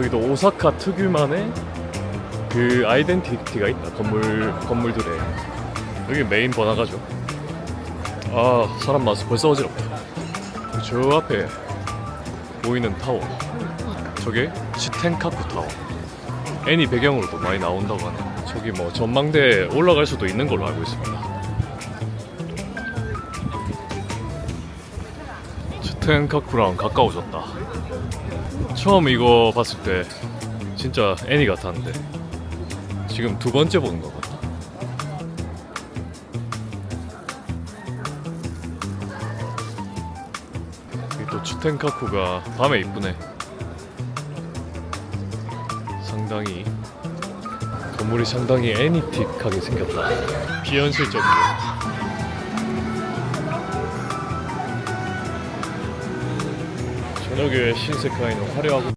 여기도 오사카 특유만의 그 아이덴티티가 있다 건물 건물들에 여기 메인 번화가죠. 아 사람 많아서 벌써 어지럽다. 저 앞에 보이는 타워. 저게 치텐카쿠 타워. 애니 배경으로도 많이 나온다고 하네. 저기 뭐 전망대에 올라갈 수도 있는 걸로 알고 있습니다 치텐카쿠랑 가까워졌다. 처음 이거 봤을 때 진짜 애니 같았는데 지금 두 번째 보는 것 같다. 또 추텐카쿠가 밤에 이쁘네. 상당히 건물이 상당히 애니틱하게 생겼다. 비현실적이고 저녁에 신세카이는 화려하고